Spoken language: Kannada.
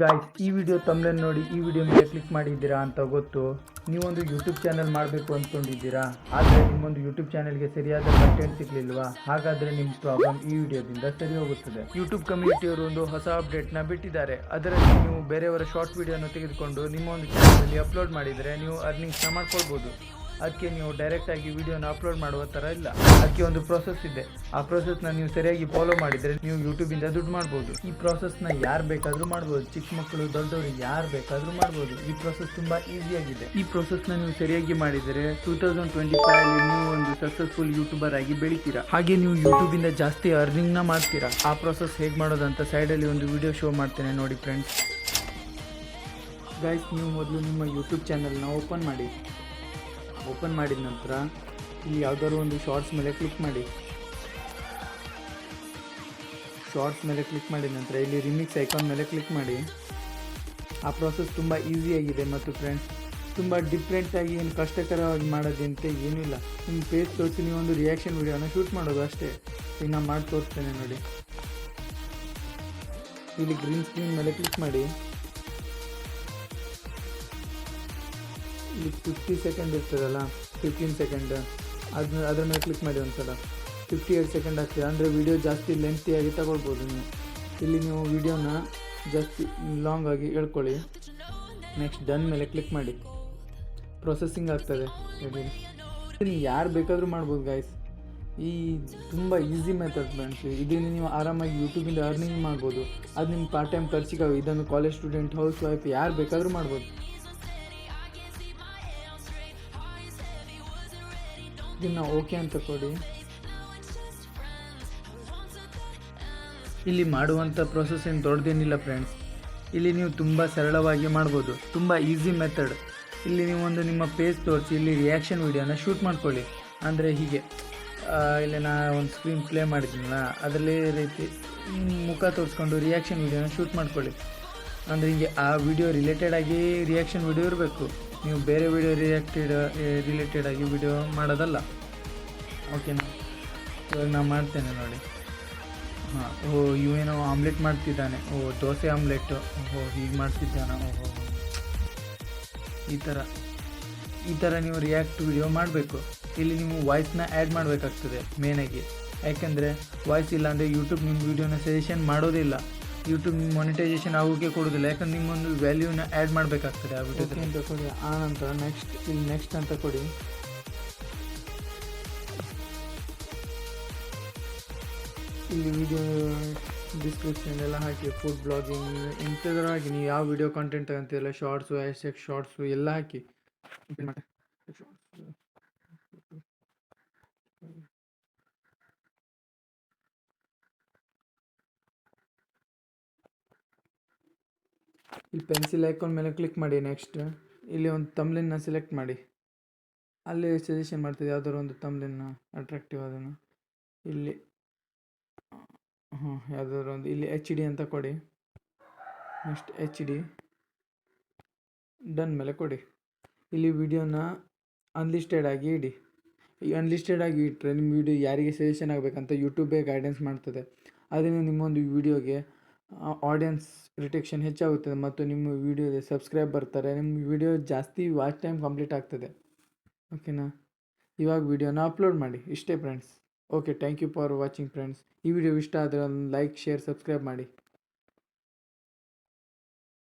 ಗಾಯ್ಸ್ ಈ ವಿಡಿಯೋ ತಮ್ಮನ್ನ ನೋಡಿ ಈ ವಿಡಿಯೋ ಮೇಲೆ ಕ್ಲಿಕ್ ಮಾಡಿದ್ದೀರಾ ಅಂತ ಗೊತ್ತು. ನೀವೊಂದು ಯೂಟ್ಯೂಬ್ ಚಾನಲ್ ಮಾಡಬೇಕು ಅಂದ್ಕೊಂಡಿದ್ದೀರಾ ಆದರೆ ನಿಮ್ಮೊಂದು ಯೂಟ್ಯೂಬ್ ಚಾನಲ್ಗೆ ಸರಿಯಾದ ಕಂಟೆಂಟ್ ಸಿಗಲಿಲ್ವಾ? ಹಾಗಾದರೆ ನಿಮ್ಮ ಪ್ರಾಬ್ಲಮ್ ಈ ವಿಡಿಯೋದಿಂದ ಸರಿ ಹೋಗುತ್ತದೆ. ಯೂಟ್ಯೂಬ್ ಕಮ್ಯುನಿಟಿಯವರು ಒಂದು ಹೊಸ ಅಪ್ಡೇಟ್ನ ಬಿಟ್ಟಿದ್ದಾರೆ. ಅದರಲ್ಲಿ ನೀವು ಬೇರೆಯವರ ಶಾರ್ಟ್ ವಿಡಿಯೋನ ತೆಗೆದುಕೊಂಡು ನಿಮ್ಮ ಒಂದು ಚಾನಲಲ್ಲಿ ಅಪ್ಲೋಡ್ ಮಾಡಿದರೆ ನೀವು ಅರ್ನಿಂಗ್ಸ್ನ ಮಾಡ್ಕೊಳ್ಬೋದು. ಅದಕ್ಕೆ ನೀವು ಡೈರೆಕ್ಟಾಗಿ ವಿಡಿಯೋನ ಅಪ್ಲೋಡ್ ಮಾಡುವ ಥರ ಇಲ್ಲ. ಅದಕ್ಕೆ ಒಂದು ಪ್ರೋಸೆಸ್ ಇದೆ. ಆ ಪ್ರೋಸೆಸ್ನ ನೀವು ಸರಿಯಾಗಿ ಫಾಲೋ ಮಾಡಿದರೆ ನೀವು ಯೂಟ್ಯೂಬಿಂದ ದುಡ್ಡು ಮಾಡ್ಬೋದು. ಈ ಪ್ರೋಸೆಸ್ನ ಯಾರು ಬೇಕಾದರೂ ಮಾಡ್ಬೋದು. ಚಿಕ್ಕ ಮಕ್ಕಳು, ದೊಡ್ಡವರು ಯಾರು ಬೇಕಾದರೂ ಮಾಡ್ಬೋದು. ಈ ಪ್ರೋಸೆಸ್ ತುಂಬ ಈಸಿಯಾಗಿದೆ ಈ ಪ್ರೋಸೆಸ್ನ ನೀವು ಸರಿಯಾಗಿ ಮಾಡಿದರೆ ಟೂ ತೌಸಂಡ್ ಟ್ವೆಂಟಿ ಫೈವ್ ನೀವು ಒಂದು ಸಕ್ಸಸ್ಫುಲ್ ಯೂಟ್ಯೂಬರ್ ಆಗಿ ಬೆಳಿತೀರಾ. ಹಾಗೆ ನೀವು ಯೂಟ್ಯೂಬಿಂದ ಜಾಸ್ತಿ ಅರ್ನಿಂಗ್ನ ಮಾಡ್ತೀರಾ. ಆ ಪ್ರೋಸೆಸ್ ಹೇಗೆ ಮಾಡೋದಂತ ಸೈಡಲ್ಲಿ ಒಂದು ವಿಡಿಯೋ ಶೋ ಮಾಡ್ತೇನೆ ನೋಡಿ ಫ್ರೆಂಡ್ಸ್ ಗೈಸ್ ನೀವು ಮೊದಲು ನಿಮ್ಮ ಯೂಟ್ಯೂಬ್ ಚಾನಲ್ನ ಓಪನ್ ಮಾಡಿ. ಓಪನ್ ಮಾಡಿದ ನಂತರ ಇಲ್ಲಿ ಯಾವುದಾದ್ರು ಒಂದು ಶಾರ್ಟ್ಸ್ ಮೇಲೆ ಕ್ಲಿಕ್ ಮಾಡಿ. ಶಾರ್ಟ್ಸ್ ಮೇಲೆ ಕ್ಲಿಕ್ ಮಾಡಿದ ನಂತರ ಇಲ್ಲಿ ರಿಮಿಕ್ಸ್ ಐಕಾನ್ ಮೇಲೆ ಕ್ಲಿಕ್ ಮಾಡಿ. ಆ ಪ್ರಾಸೆಸ್ ತುಂಬ ಈಸಿಯಾಗಿದೆ ಮತ್ತು ಫ್ರೆಂಡ್ಸ್ ತುಂಬ ಡಿಫ್ರೆಂಟಾಗಿ ಏನು ಕಷ್ಟಕರವಾಗಿ ಮಾಡೋದಂತ ಏನೂ ಇಲ್ಲ. ನಿಮ್ಮ ಫೇಸ್ ತೋರಿಸಿ ನೀವು ಒಂದು ರಿಯಾಕ್ಷನ್ ವಿಡಿಯೋನ ಶೂಟ್ ಮಾಡೋದು ಅಷ್ಟೇ. ಈಗ ನಾನು ಮಾಡಿ ತೋರಿಸ್ತೇನೆ ನೋಡಿ. ಇಲ್ಲಿ ಗ್ರೀನ್ ಸ್ಕ್ರೀನ್ ಮೇಲೆ ಕ್ಲಿಕ್ ಮಾಡಿ. ಇಲ್ಲಿ ಫಿಫ್ಟಿ ಸೆಕೆಂಡ್ ಇರ್ತದಲ್ಲ ಫಿಫ್ಟೀನ್ ಸೆಕೆಂಡ್ ಅದನ್ನ ಅದ್ರ ಮೇಲೆ ಕ್ಲಿಕ್ ಮಾಡಿ ಒಂದ್ಸಲ. ಫಿಫ್ಟಿ ಏಟ್ ಸೆಕೆಂಡ್ ಆಗ್ತದೆ. ಅಂದರೆ ವೀಡಿಯೋ ಜಾಸ್ತಿ ಲೆಂತಿಯಾಗಿ ತಗೊಳ್ಬೋದು ನೀವು. ಇಲ್ಲಿ ನೀವು ವಿಡಿಯೋನ ಜಾಸ್ತಿ ಲಾಂಗ್ ಆಗಿ ಹೇಳ್ಕೊಳ್ಳಿ. ನೆಕ್ಸ್ಟ್ ಡನ್ ಮೇಲೆ ಕ್ಲಿಕ್ ಮಾಡಿ. ಪ್ರೊಸೆಸಿಂಗ್ ಆಗ್ತದೆ. ಇದನ್ನು ಯಾರು ಬೇಕಾದರೂ ಮಾಡ್ಬೋದು ಗಾಯ್ಸ್ ಈ ತುಂಬ ಈಸಿ ಮೆಥಡ್ ಫ್ರೆಂಡ್ಸ್. ಇದನ್ನು ನೀವು ಆರಾಮಾಗಿ ಯೂಟ್ಯೂಬಿಂದ ಅರ್ನಿಂಗ್ ಮಾಡ್ಬೋದು. ಅದು ನಿಮ್ಮ ಪಾರ್ಟ್ ಟೈಮ್ ಖರ್ಚಿಗೆ ಇದನ್ನು ಕಾಲೇಜ್ ಸ್ಟೂಡೆಂಟ್ ಹೌಸ್ ವೈಫ್ ಯಾರು ಬೇಕಾದರೂ ಮಾಡ್ಬೋದು. ಇದನ್ನು ಓಕೆ ಅಂತ ಕೊಡಿ. ಇಲ್ಲಿ ಮಾಡುವಂಥ ಪ್ರೊಸೆಸ್ ಏನು ದೊಡ್ಡದೇನಿಲ್ಲ ಫ್ರೆಂಡ್ಸ್ ಇಲ್ಲಿ ನೀವು ತುಂಬ ಸರಳವಾಗಿ ಮಾಡ್ಬೋದು. ತುಂಬ ಈಸಿ ಮೆಥಡ್ ಇಲ್ಲಿ ನೀವು ಒಂದು ನಿಮ್ಮ ಪೇಜ್ ತೋರಿಸಿ, ಇಲ್ಲಿ ರಿಯಾಕ್ಷನ್ ವಿಡಿಯೋನ ಶೂಟ್ ಮಾಡ್ಕೊಳ್ಳಿ. ಅಂದರೆ ಹೀಗೆ. ಇಲ್ಲಿ ನಾ ಒಂದು ಸ್ಕ್ರೀನ್ ಪ್ಲೇ ಮಾಡಿದ್ದೀನಲ್ಲ ಅದರಲ್ಲಿ ರೀತಿ ಮುಖ ತೋರಿಸ್ಕೊಂಡು ರಿಯಾಕ್ಷನ್ ವಿಡಿಯೋನ ಶೂಟ್ ಮಾಡ್ಕೊಳ್ಳಿ. ಅಂದರೆ ಹೀಗೆ ಆ ವಿಡಿಯೋ ರಿಲೇಟೆಡ್ ಆಗಿ ರಿಯಾಕ್ಷನ್ ವಿಡಿಯೋ ಇರಬೇಕು. ನೀವು ಬೇರೆ ವಿಡಿಯೋ ರಿಯಾಕ್ಟೆಡ್ ರಿಲೇಟೆಡ್ ಆಗಿ ವಿಡಿಯೋ ಮಾಡೋದಲ್ಲ. ಓಕೆನಾ ಇವಾಗ ನಾನು ಮಾಡ್ತೇನೆ ನೋಡಿ. ಹಾಂ, ಓ ಇವೇನೋ ಆಮ್ಲೆಟ್ ಮಾಡ್ತಿದ್ದಾನೆ. ಓ, ದೋಸೆ ಆಮ್ಲೆಟ್ ಓಹೋ, ಹೀಗೆ ಮಾಡ್ತಿದ್ದಾನೆ? ಓಹೋ. ಈ ಥರ ಈ ಥರ ನೀವು ರಿಯಾಕ್ಟ್ ವಿಡಿಯೋ ಮಾಡಬೇಕು. ಇಲ್ಲಿ ನೀವು ವಾಯ್ಸ್ನ ಆ್ಯಡ್ ಮಾಡಬೇಕಾಗ್ತದೆ ಮೇನಾಗಿ ಯಾಕೆಂದರೆ ವಾಯ್ಸ್ ಇಲ್ಲಾಂದರೆ ಯೂಟ್ಯೂಬ್ ನಿಮ್ಮ ವೀಡಿಯೋನ ಸಜೆಷನ್ ಮಾಡೋದಿಲ್ಲ ಯೂಟ್ಯೂಬ್ ನಿಮ್ಮ ಮೊನಿಟೈಸೇಷನ್ ಆಗೋಕ್ಕೆ ಕೊಡೋದಿಲ್ಲ. ಯಾಕಂದ್ರೆ ನಿಮ್ಮೊಂದು ವ್ಯಾಲ್ಯೂನ ಆ್ಯಡ್ ಮಾಡಬೇಕಾಗ್ತದೆ ಆ ವಿಡಿಯೋದಲ್ಲಿ ಅಂತ ಕೊಡಿ. ಆ ನಂತರ ನೆಕ್ಸ್ಟ್ ಇಲ್ಲಿ ನೆಕ್ಸ್ಟ್ ಅಂತ ಕೊಡಿ. ಇಲ್ಲಿ ವಿಡಿಯೋ ಡಿಸ್ಕ್ರಿಪ್ಷನ್ ಎಲ್ಲ ಹಾಕಿ ಫುಡ್ ಬ್ಲಾಗಿಂಗ್ ಇಂಥದ್ರಾಗಿ ನೀವು ಯಾವ ವಿಡಿಯೋ ಕಂಟೆಂಟ್ ತಗೊಂತೀರಲ್ಲ ಶಾರ್ಟ್ಸು ಹ್ಯಾಶ್ಟ್ಯಾಗ್ ಶಾರ್ಟ್ಸು ಎಲ್ಲ ಹಾಕಿ. ಇಲ್ಲಿ ಪೆನ್ಸಿಲ್ ಐಕಾನ್ ಮೇಲೆ ಕ್ಲಿಕ್ ಮಾಡಿ ನೆಕ್ಸ್ಟ್ ಇಲ್ಲಿ ಒಂದು ತಮ್ಲಿನ್ನ ಸೆಲೆಕ್ಟ್ ಮಾಡಿ. ಅಲ್ಲಿ ಸಜೆಷನ್ ಮಾಡ್ತಿದ್ದೆ, ಯಾವ್ದಾದ್ರು ಒಂದು ತಮ್ಲಿನ್ನ ಅಟ್ರಾಕ್ಟಿವ್ ಅದನ್ನು ಇಲ್ಲಿ ಹಾಂ ಯಾವ್ದಾದ್ರು ಒಂದು, ಇಲ್ಲಿ ಎಚ್ ಡಿ ಅಂತ ಕೊಡಿ. ನೆಕ್ಸ್ಟ್ ಎಚ್ ಡಿ ಡನ್ ಮೇಲೆ ಕೊಡಿ. ಇಲ್ಲಿ ವಿಡಿಯೋನ ಅನ್ಲಿಸ್ಟೆಡ್ ಆಗಿ ಇಡಿ. ಈ ಅನ್ಲಿಸ್ಟೆಡ್ ಆಗಿ ಇಟ್ಟರೆ ನಿಮ್ಮ ವಿಡಿಯೋ ಯಾರಿಗೆ ಸಜೆಷನ್ ಆಗಬೇಕಂತ ಯೂಟ್ಯೂಬೇ ಗೈಡೆನ್ಸ್ ಮಾಡ್ತದೆ. ಅದರಿಂದ ನಿಮ್ಮೊಂದು ವಿಡಿಯೋಗೆ ಆಡಿಯನ್ಸ್ ರಿಟೆಕ್ಷನ್ ಹೆಚ್ಚಾಗುತ್ತದೆ ಮತ್ತು ನಿಮ್ಮ ವಿಡಿಯೋಗೆ ಸಬ್ಸ್ಕ್ರೈಬ್ ಬರ್ತಾರೆ. ನಿಮ್ಮ ವಿಡಿಯೋ ಜಾಸ್ತಿ ವಾಚ್ ಟೈಮ್ ಕಂಪ್ಲೀಟ್ ಆಗ್ತದೆ. ಓಕೆನಾ ಇವಾಗ ವೀಡಿಯೋನ ಅಪ್ಲೋಡ್ ಮಾಡಿ. ಇಷ್ಟೇ friends okay thank you for watching friends ಈ ವಿಡಿಯೋ ಇಷ್ಟ ಆದರೆ ಒಂದು ಲೈಕ್ ಶೇರ್ ಸಬ್ಸ್ಕ್ರೈಬ್ ಮಾಡಿ.